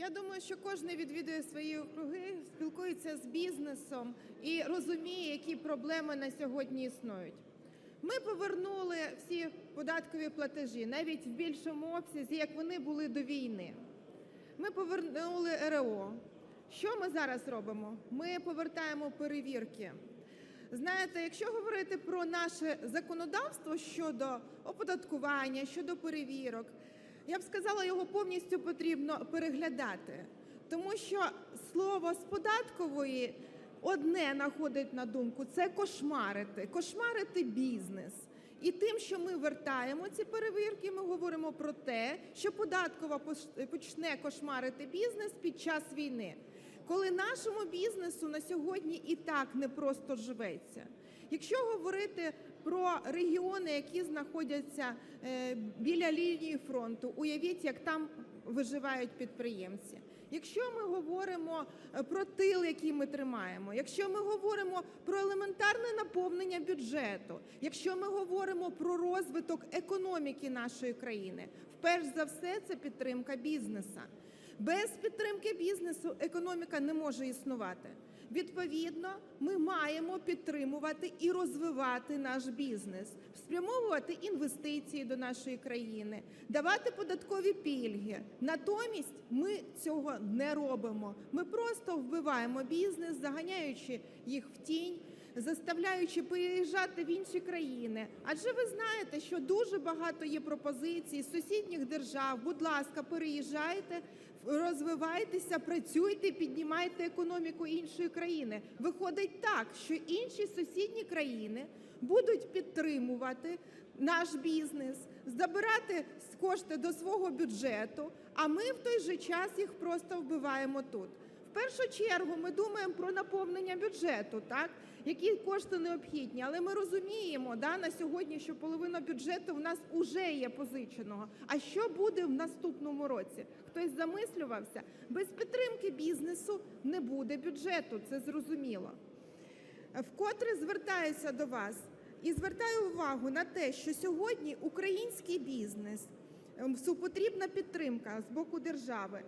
Я думаю, що кожен відвідує свої округи, спілкується з бізнесом і розуміє, які проблеми на сьогодні існують. Ми повернули всі податкові платежі навіть в більшому обсязі, як вони були до війни. Ми повернули РО. Що ми зараз робимо? Ми повертаємо перевірки. Знаєте, якщо говорити про наше законодавство щодо оподаткування, щодо перевірок, я б сказала, його повністю потрібно переглядати, тому що слово з податкової одне находить на думку це кошмарити, кошмарити бізнес. І тим, що ми вертаємо ці перевірки, ми говоримо про те, що податкова почне кошмарити бізнес під час війни, коли нашому бізнесу на сьогодні і так не просто живеться. Якщо говорити про регіони, які знаходяться е, біля лінії фронту, уявіть, як там виживають підприємці. Якщо ми говоримо е, про тил, який ми тримаємо, якщо ми говоримо про елементарне наповнення бюджету, якщо ми говоримо про розвиток економіки нашої країни, вперш за все це підтримка бізнеса. Без підтримки бізнесу економіка не може існувати. Відповідно, ми маємо підтримувати і розвивати наш бізнес, спрямовувати інвестиції до нашої країни, давати податкові пільги. Натомість ми цього не робимо. Ми просто вбиваємо бізнес, заганяючи їх в тінь, заставляючи переїжджати в інші країни. Адже ви знаєте, що дуже багато є пропозицій з сусідніх держав. Будь ласка, переїжджайте, розвивайтеся, працюйте, піднімайте економіку іншої країни. Виходить так, що інші сусідні країни будуть підтримувати наш бізнес, забирати кошти до свого бюджету, а ми в той же час їх просто вбиваємо тут. Першу чергу ми думаємо про наповнення бюджету, так які кошти необхідні, але ми розуміємо да, на сьогодні, що половина бюджету в нас уже є позиченого. А що буде в наступному році? Хтось замислювався? Без підтримки бізнесу не буде бюджету, це зрозуміло. Вкотре звертаюся до вас і звертаю увагу на те, що сьогодні український бізнес ем, потрібна підтримка з боку держави,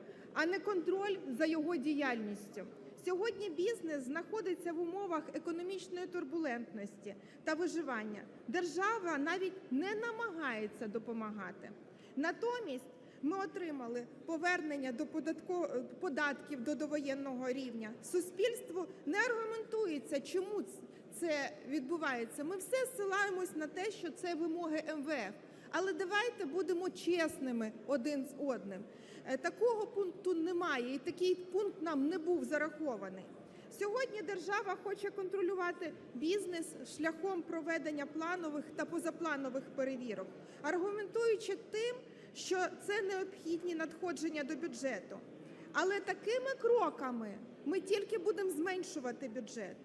а не контроль за його діяльністю. Сьогодні бізнес знаходиться в умовах економічної турбулентності та виживання. Держава навіть не намагається допомагати. Натомість ми отримали повернення до податків до довоєнного рівня. Суспільство не аргументується, чому це відбувається. Ми все ссилаємось на те, що це вимоги МВФ. Але давайте будемо чесними один з одним. Е, Такого пункту немає, і такий пункт нам не був зарахований. Сьогодні держава хоче контролювати бізнес шляхом проведення планових та позапланових перевірок, аргументуючи тим, що це необхідні надходження до бюджету. Але такими кроками ми тільки будемо зменшувати бюджет.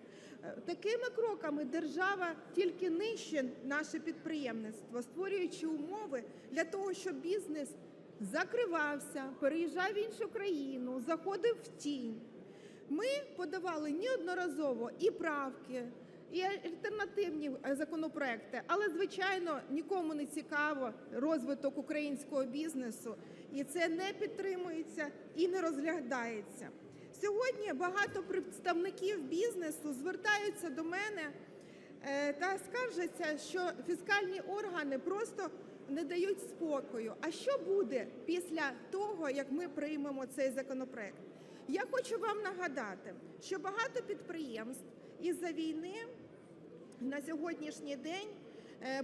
Такими кроками держава тільки нищить наше підприємництво, створюючи умови для того, щоб бізнес закривався, переїжджав в іншу країну, заходив в тінь. Ми подавали неодноразово і правки, і альтернативні е, законопроекти, але звичайно нікому не цікаво розвиток українського бізнесу, і це не підтримується і не розглядається. Сьогодні багато представників бізнесу звертаються до мене е, та скаржаться, що фіскальні органи просто не дають спокою. А що буде після того, як ми приймемо цей законопроект? Я хочу вам нагадати, що багато підприємств із-за війни на сьогоднішній день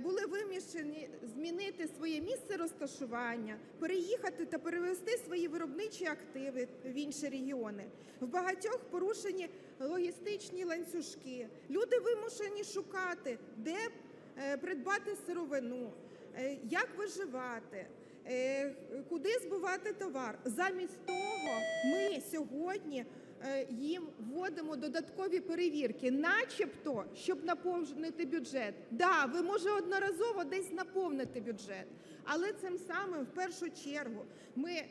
були вимушені змінити своє місце розташування, переїхати та перевести свої виробничі активи в інші регіони. В багатьох порушені логістичні ланцюжки. Люди вимушені шукати, де е, придбати сировину, е, як виживати. е, Куди збувати товар? Замість того, ми сьогодні е, їм вводимо додаткові перевірки, начебто, щоб наповнити бюджет. Да, ви може одноразово десь наповнити бюджет, але цим самим в першу чергу ми е,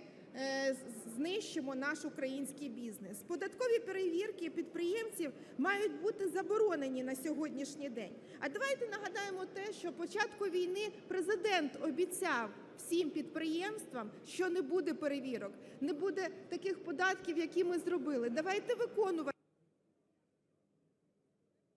знищимо наш український бізнес. Податкові перевірки підприємців мають бути заборонені на сьогоднішній день. А давайте нагадаємо те, що початку війни президент обіцяв всім підприємствам, що не буде перевірок, не буде таких податків, які ми зробили. Давайте виконувати.